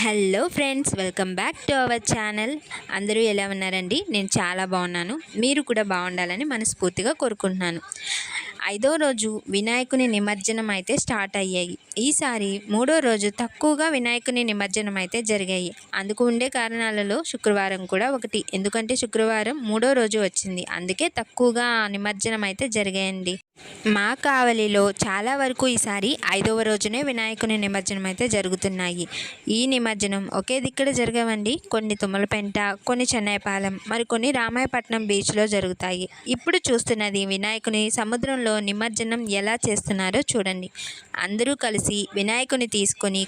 Hello friends welcome back to our channel. అందరూ ఎలా ఉన్నారండి? నేను చాలా బాగున్నాను. మీరు కూడా బాగుండాలని మనస్ఫూర్తిగా కోరుకుంటున్నాను. ఐదో రోజు వినాయకుని నిమజ్జనం అయితే స్టార్ట్ అయ్యాయి. ఈసారి మూడో రోజు తక్కువగా వినాయకుని నిమజ్జనం అయితే జరిగాయి. అందుకు ఉండే కారణాలలో శుక్రవారం కూడా ఒకటి. ఎందుకంటే శుక్రవారం మూడో రోజు వచ్చింది. అందుకే తక్కువగా నిమజ్జనం అయితే జరిగాయండి. మా కావలిలో చాలా వరకు ఈసారి ఐదవ రోజునే వినాయకుని నిమజ్జనం అయితే జరుగుతున్నాయి. ఈ నిమజ్జనం ఒకే దిక్కడ జరగవండి కొన్ని తుమ్మలపెంట కొన్ని చెన్నైపాలెం మరికొన్ని రామాయపట్నం బీచ్లో జరుగుతాయి. ఇప్పుడు చూస్తున్నది వినాయకుని సముద్రంలో నిమజ్జనం ఎలా చేస్తున్నారో చూడండి. అందరూ కలిసి వినాయకుని తీసుకొని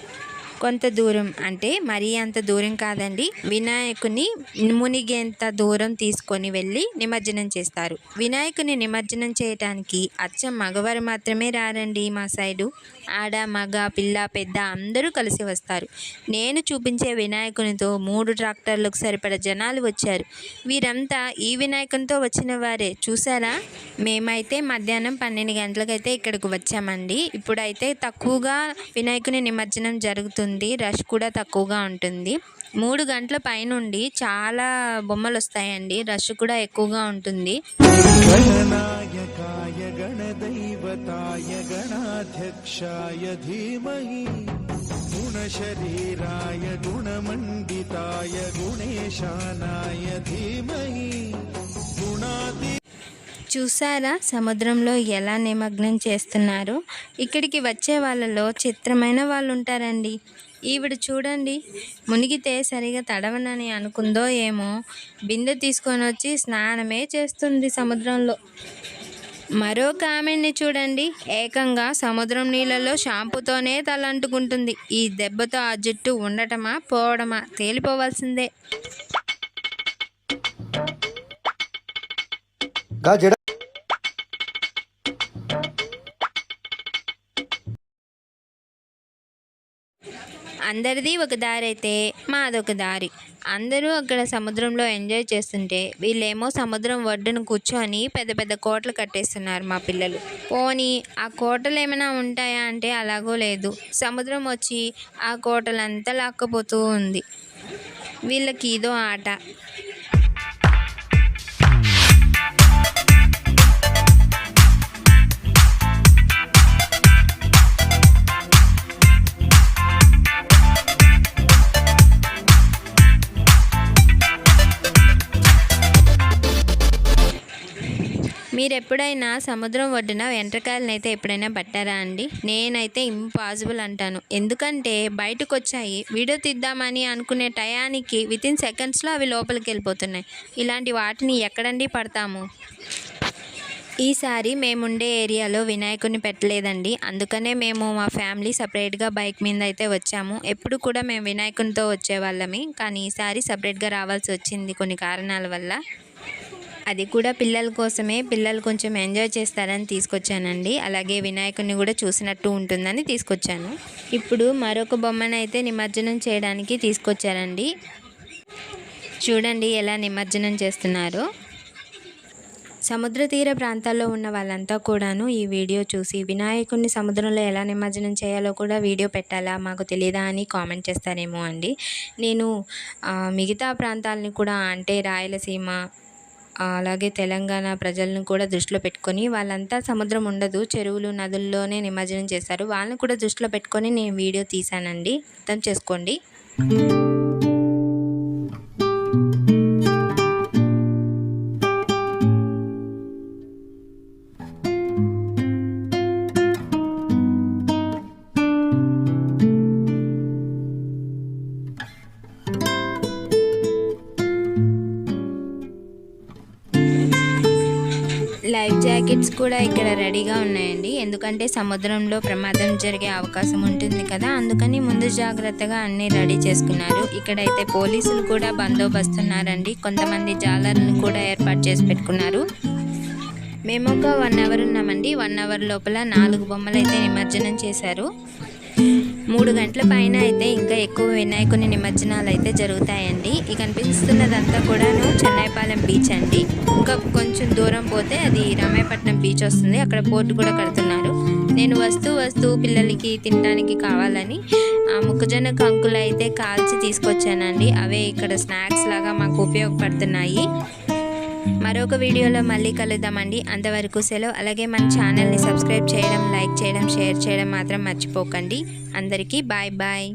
కొంత దూరం అంటే మరీ అంత దూరం కాదండి. వినాయకుని మునిగేంత దూరం తీసుకొని వెళ్ళి నిమజ్జనం చేస్తారు. వినాయకుని నిమజ్జనం చేయటానికి అచ్చం మగవారు మాత్రమే రారండి మా సైడు. ఆడ మగ పిల్ల పెద్ద అందరూ కలిసి వస్తారు. నేను చూపించే వినాయకునితో మూడు ట్రాక్టర్లకు సరిపడ జనాలు వచ్చారు. వీరంతా ఈ వినాయకునితో వచ్చిన వారే. చూసారా మేమైతే మధ్యాహ్నం పన్నెండు గంటలకైతే ఇక్కడికి వచ్చామండి. ఇప్పుడైతే తక్కువగా వినాయకుని నిమజ్జనం జరుగుతుంది. ఉంటుంది రష్ కూడా తక్కువగా ఉంటుంది. మూడు గంటల పైనుండి చాలా బొమ్మలు వస్తాయండి రష్ కూడా ఎక్కువగా ఉంటుంది. గుణశరీరాయ గుణమండితాయ గుణేశానాయ ధీమహి గుణాది చూసారా సముద్రంలో ఎలా నిమగ్నం చేస్తున్నారు? ఇక్కడికి వచ్చే వాళ్ళలో చిత్రమైన వాళ్ళు ఉంటారండి ఈవిడ చూడండి. మునిగితే సరిగా తడవనని అనుకుందో ఏమో. బిందె తీసుకొని వచ్చి స్నానమే చేస్తుంది సముద్రంలో. మరో ఆమెని చూడండి. ఏకంగా సముద్రం నీళ్ళలో షాంపుతోనే తలంటుకుంటుంది. ఈ దెబ్బతో ఆ జుట్టు ఉండటమా పోవడమా తేలిపోవాల్సిందే. అందరిది ఒక దారి అయితే మాదొక దారి. అందరూ అక్కడ సముద్రంలో ఎంజాయ్ చేస్తుంటే వీళ్ళేమో సముద్రం ఒడ్డున కూర్చొని పెద్ద పెద్ద కోటలు కట్టేస్తున్నారు మా పిల్లలు. పోనీ ఆ కోటలు ఏమైనా ఉంటాయా అంటే అలాగో లేదు. సముద్రం వచ్చి ఆ కోటలంతా లాక్కపోతూ ఉంది. వీళ్ళకి ఇదో ఆట. మీరు ఎప్పుడైనా సముద్రం ఒడ్డున వెంట్రకాయలను అయితే ఎప్పుడైనా పట్టారా అండి? నేనైతే ఇంపాసిబుల్ అంటాను. ఎందుకంటే బయటకు వచ్చాయి వీడియో తీద్దామని అనుకునే టయానికి వితిన్ సెకండ్స్లో అవి లోపలికి వెళ్ళిపోతున్నాయి ఇలాంటి వాటిని ఎక్కడండి పడతాము? ఈసారి మేముండే ఏరియాలో వినాయకుడిని పెట్టలేదండి. అందుకనే మేము మా ఫ్యామిలీ సపరేట్గా బైక్ మీద అయితే వచ్చాము. ఎప్పుడు కూడా మేము వినాయకునితో వచ్చేవాళ్ళమే. కానీ ఈసారి సపరేట్గా రావాల్సి వచ్చింది కొన్ని కారణాల వల్ల. అది కూడా పిల్లల కోసమే. పిల్లలు కొంచెం ఎంజాయ్ చేస్తారని తీసుకొచ్చానండి. అలాగే వినాయకుడిని కూడా చూసినట్టు ఉంటుందని తీసుకొచ్చాను. ఇప్పుడు మరొక బొమ్మను అయితే నిమజ్జనం చేయడానికి తీసుకొచ్చారండి. చూడండి ఎలా నిమజ్జనం చేస్తున్నారో. సముద్ర తీర ప్రాంతాల్లో ఉన్న వాళ్ళంతా కూడాను ఈ వీడియో చూసి వినాయకుడిని సముద్రంలో ఎలా నిమజ్జనం చేయాలో కూడా వీడియో పెట్టాలా మాకు తెలియదా అని కామెంట్ చేస్తారేమో అండి. నేను మిగతా ప్రాంతాలని కూడా అంటే రాయలసీమ అలాగే తెలంగాణ ప్రజలను కూడా దృష్టిలో పెట్టుకొని వాళ్ళంతా సముద్రం ఉండదు చెరువులు నదుల్లోనే నిమజ్జనం చేశారు. వాళ్ళని కూడా దృష్టిలో పెట్టుకొని నేను వీడియో తీశానండి. అర్థం చేసుకోండి. లైఫ్ జాకెట్స్ కూడా ఇక్కడ రెడీగా ఉన్నాయండి. ఎందుకంటే సముద్రంలో ప్రమాదం జరిగే అవకాశం ఉంటుంది కదా అందుకని ముందు జాగ్రత్తగా అన్నీ రెడీ చేసుకున్నారు. ఇక్కడైతే పోలీసులు కూడా బందోబస్తు ఉన్నారండి కొంతమంది జాలర్లను కూడా ఏర్పాటు చేసి పెట్టుకున్నారు. మేము ఒక వన్ అవర్ ఉన్నామండి. వన్ అవర్ లోపల నాలుగు బొమ్మలు అయితే నిమజ్జనం చేశారు. మూడు గంటల పైన అయితే ఇంకా ఎక్కువ వినాయకుని నిమజ్జనాలు అయితే జరుగుతాయండి. ఈ కనిపిస్తున్నదంతా కూడాను చెన్నైపాలెం బీచ్ అండి. ఇంకా కొంచెం దూరం పోతే అది రామాయపట్నం బీచ్ వస్తుంది. అక్కడ బోర్డు కూడా కడుతున్నారు. నేను వస్తూ వస్తూ పిల్లలకి తినడానికి కావాలని ఆ మొక్కజొన్న కంకులు అయితే కాల్చి తీసుకొచ్చానండి. అవే ఇక్కడ స్నాక్స్ లాగా మాకు ఉపయోగపడుతున్నాయి. మరొక వీడియోలో మళ్ళీ కలుద్దామండి. అంతవరకు సెలవు. అలాగే మన ఛానల్ని సబ్స్క్రైబ్ చేయడం లైక్ చేయడం షేర్ చేయడం మాత్రం మర్చిపోకండి. అందరికీ బాయ్ బాయ్.